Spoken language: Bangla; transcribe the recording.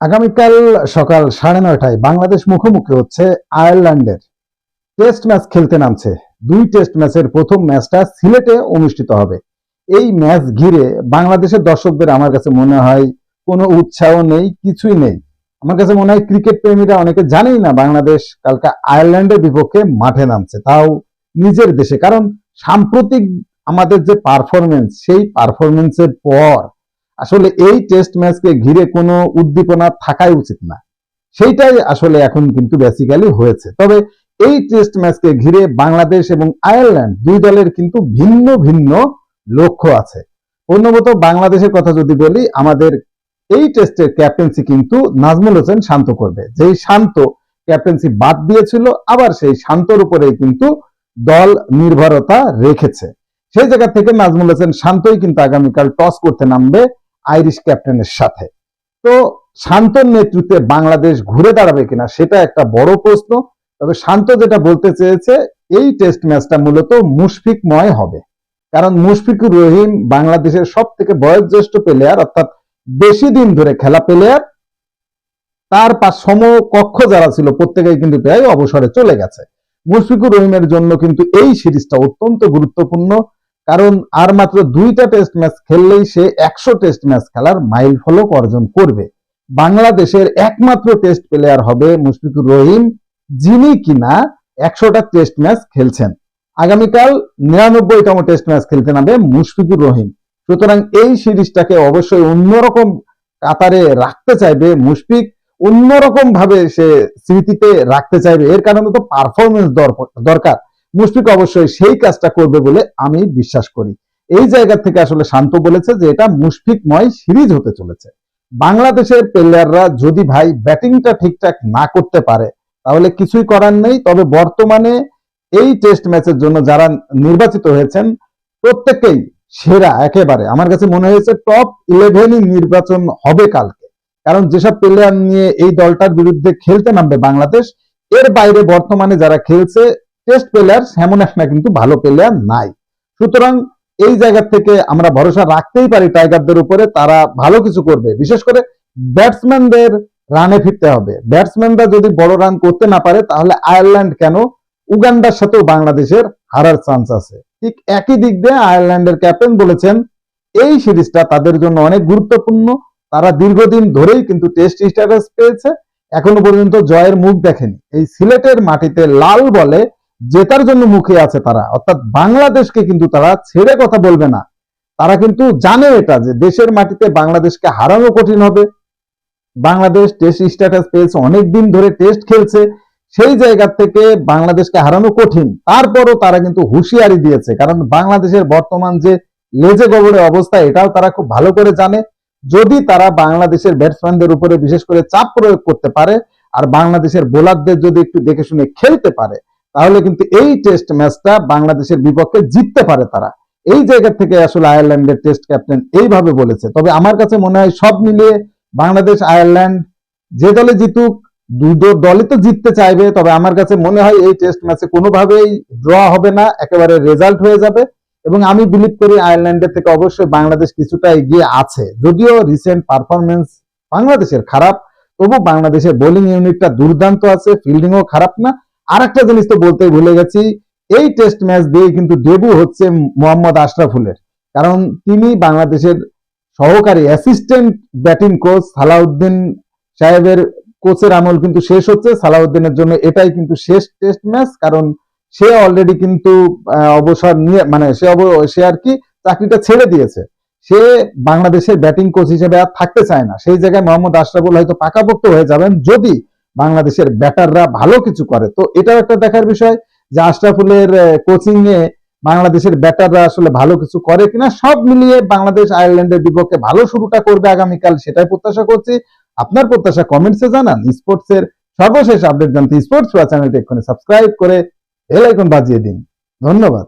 আগামীকাল সকাল সাড়ে নয়টায় বাংলাদেশ মুখোমুখি হচ্ছে আয়ারল্যান্ডের। টেস্ট ম্যাচ খেলতে নামছে। দুই টেস্ট ম্যাচের প্রথম ম্যাচটা সিলেটে অনুষ্ঠিত হবে। এই ম্যাচ ঘিরে বাংলাদেশের দর্শকদের আমার কাছে মনে হয় কোনো উৎসাহ নেই, কিছুই নেই। আমার কাছে মনে হয় ক্রিকেট প্রেমীরা অনেকে জানেই না বাংলাদেশ কালকে আয়ারল্যান্ডের বিপক্ষে মাঠে নামছে। তাও নিজের দেশে। কারণ সাম্প্রতিক আমাদের যে পারফরমেন্স সেই পারফরমেন্সের পর আসলে এই টেস্ট ম্যাচকে ঘিরে কোনো উদ্দীপনা থাকাই উচিত না। সেইটাই আসলে এখন কিন্তু বেসিক্যালি হয়েছে। তবে এই টেস্ট ম্যাচকে ঘিরে বাংলাদেশ এবং আয়ারল্যান্ড দুই দলের কিন্তু ভিন্ন ভিন্ন লক্ষ্য আছে। অন্যমত বাংলাদেশের কথা যদি বলি, আমাদের এই টেস্টের ক্যাপ্টেন্সি কিন্তু নাজমুল হোসেন শান্ত করবে। যেই শান্ত ক্যাপ্টেন্সি বাদ দিয়েছিল, আবার সেই শান্তর উপরেই কিন্তু দল নির্ভরতা রেখেছে। সেই জায়গা থেকে নাজমুল হোসেন শান্তই কিন্তু আগামীকাল টস করতে নামবে আইরিশ ক্যাপ্টেনের সাথে। তো শান্তর নেতৃত্বে বাংলাদেশ ঘুরে দাঁড়াবে কিনা সেটা একটা বড় প্রশ্ন। তবে শান্ত যেটা বলতে চেয়েছে, এই টেস্ট ম্যাচটা মূলত মুশফিকময় হবে। কারণ মুশফিকুর রহিম বাংলাদেশের সব থেকে বয়োজ্যেষ্ঠ প্লেয়ার অর্থাৎ বেশি দিন ধরে খেলা প্লেয়ার তার সমকক্ষ যারা ছিল, প্রত্যেকেই কিন্তু প্রায় অবসরে চলে গেছে। মুশফিকুর রহিমের জন্য কিন্তু এই সিরিজটা অত্যন্ত গুরুত্বপূর্ণ। কারণ আর মাত্র দুইটা টেস্ট ম্যাচ খেললেই সে একশো টেস্ট ম্যাচ খেলার মাইল ফলক অর্জন করবে। বাংলাদেশের একমাত্র টেস্ট প্লেয়ার হবে মুশফিকুর রহিম, যিনি কিনা একশোটা টেস্ট ম্যাচ খেলছেন। আগামীকাল নিরানব্বইতম টেস্ট ম্যাচ খেলতে নামবে মুশফিকুর রহিম। সুতরাং এই সিরিজটাকে অবশ্যই অন্যরকম কাতারে রাখতে চাইবে মুশফিক অন্যরকম ভাবে সে স্মৃতিতে রাখতে চাইবে। এর কারণে তো পারফরমেন্স দরকার। মুশফিক অবশ্যই সেই কাজটা করবে বলে আমি বিশ্বাস করি। এই জায়গা থেকে আসলে শান্ত বলেছে যে এটা মুশফিকময় সিরিজ হতে চলেছে। বাংলাদেশের প্লেয়াররা যদি ভাই ব্যাটিংটা ঠিকঠাক না করতে পারে, তাহলে কিছুই করার নেই। তবে বর্তমানে এই টেস্ট ম্যাচের জন্য যারা নির্বাচিত হয়েছেন প্রত্যেকেই সেরা একেবারে। আমার কাছে মনে হয়েছে টপ ইলেভেনই নির্বাচন হবে কালকে। কারণ যেসব প্লেয়ার নিয়ে এই দলটার বিরুদ্ধে খেলতে নামবে বাংলাদেশ, এর বাইরে বর্তমানে যারা খেলছে টেস্ট প্লেয়ার সেমন একটা কিন্তু ভালো প্লেয়ার নাই। সুতরাং এই জায়গা থেকে আমরা ভরসা রাখতেই পারি টাইগারদের উপরে, তারা ভালো কিছু করবে। বিশেষ করে ব্যাটসম্যানদের রানে ফিরতে হবে। ব্যাটসম্যানরা যদি বড় রান করতে না পারে, তাহলে আয়ারল্যান্ড কেন? উগান্ডার সাথেও বাংলাদেশের হারার চান্স আছে। ঠিক একই দিক দিয়ে আয়ারল্যান্ডের ক্যাপ্টেন বলেছেন, এই সিরিজটা তাদের জন্য অনেক গুরুত্বপূর্ণ। তারা দীর্ঘদিন ধরেই কিন্তু টেস্ট স্ট্যাটাস পেয়েছে। এখনও পর্যন্ত জয়ের মুখ দেখেনি। এই সিলেটের মাটিতে লাল বলে জেতার জন্য মুখে আছে তারা। অর্থাৎ বাংলাদেশকে কিন্তু তারা ছেড়ে কথা বলবে না। তারা কিন্তু জানে এটা যে দেশের মাটিতে বাংলাদেশকে হারানো কঠিন হবে। বাংলাদেশ টেস্ট স্ট্যাটাস পেয়েছে, অনেকদিন ধরে টেস্ট খেলছে। সেই জায়গা থেকে বাংলাদেশকে হারানো কঠিন। তারপরও তারা কিন্তু হুঁশিয়ারি দিয়েছে। কারণ বাংলাদেশের বর্তমান যে লেজে গোবরের অবস্থা, এটাও তারা খুব ভালো করে জানে। যদি তারা বাংলাদেশের ব্যাটসম্যানদের উপরে বিশেষ করে চাপ প্রয়োগ করতে পারে, আর বাংলাদেশের বোলারদের যদি একটু দেখে শুনে খেলতে পারে তাহলে কিন্তু এই টেস্ট ম্যাচটা বাংলাদেশের বিপক্ষে জিততে পারে তারা। এই জায়গা থেকে আসলে আয়ারল্যান্ডের টেস্ট ক্যাপ্টেন এইভাবে বলেছে। তবে আমার কাছে মনে হয় সব মিলিয়ে বাংলাদেশ, আয়ারল্যান্ড যে দলে জিতুক দুটো দলই তো জিততে চাইবে। তবে আমার কাছে মনে হয় এই টেস্ট ম্যাচে কোনোভাবেই ড্র হবে না, একেবারে রেজাল্ট হয়ে যাবে। এবং আমি বিলিভ করি আয়ারল্যান্ডের থেকে অবশ্যই বাংলাদেশ কিছুটা এগিয়ে আছে। যদিও রিসেন্ট পারফরমেন্স বাংলাদেশের খারাপ, তবু বাংলাদেশের বোলিং ইউনিটটা দুর্দান্ত আছে ফিল্ডিংও খারাপ না। আর একটা জিনিস তো বলতে ভুলে গেছি, এই টেস্ট ম্যাচ দিয়ে কিন্তু ডেবু হচ্ছে মোহাম্মদ আশরাফুলের কারণ তিনি বাংলাদেশের সহকারী অ্যাসিস্ট্যান্ট ব্যাটিং কোচ সালাউদ্দিন সাহেবের কোচের আমল কিন্তু শেষ হচ্ছে। সালাউদ্দিনের জন্য এটাই কিন্তু শেষ টেস্ট ম্যাচ কারণ সে অলরেডি কিন্তু অবসর নিয়ে মানে সে সে আর কি চাকরিটা ছেড়ে দিয়েছে। সে বাংলাদেশের ব্যাটিং কোচ হিসেবে আর থাকতে চায় না। সেই জায়গায় মোহাম্মদ আশরাফুল হয়তো পাকাপোক্ত হয়ে যাবেন। যদি বাংলাদেশের ব্যাটাররা ভালো কিছু করে। তো এটাও একটা দেখার বিষয় যে আশরাফুলের কোচিং এ বাংলাদেশের ব্যাটাররা আসলে ভালো কিছু করে কিনা, সব মিলিয়ে বাংলাদেশ আয়ারল্যান্ডের বিপক্ষে ভালো শুরুটা করবে আগামীকাল সেটাই প্রত্যাশা করছি। আপনার প্রত্যাশা কমেন্টসে জানান। স্পোর্টস এর সর্বশেষ আপডেট জানতে স্পোর্টস চ্যানেলটি এক্ষুনি সাবস্ক্রাইব করে বেল আইকন বাজিয়ে দিন। ধন্যবাদ।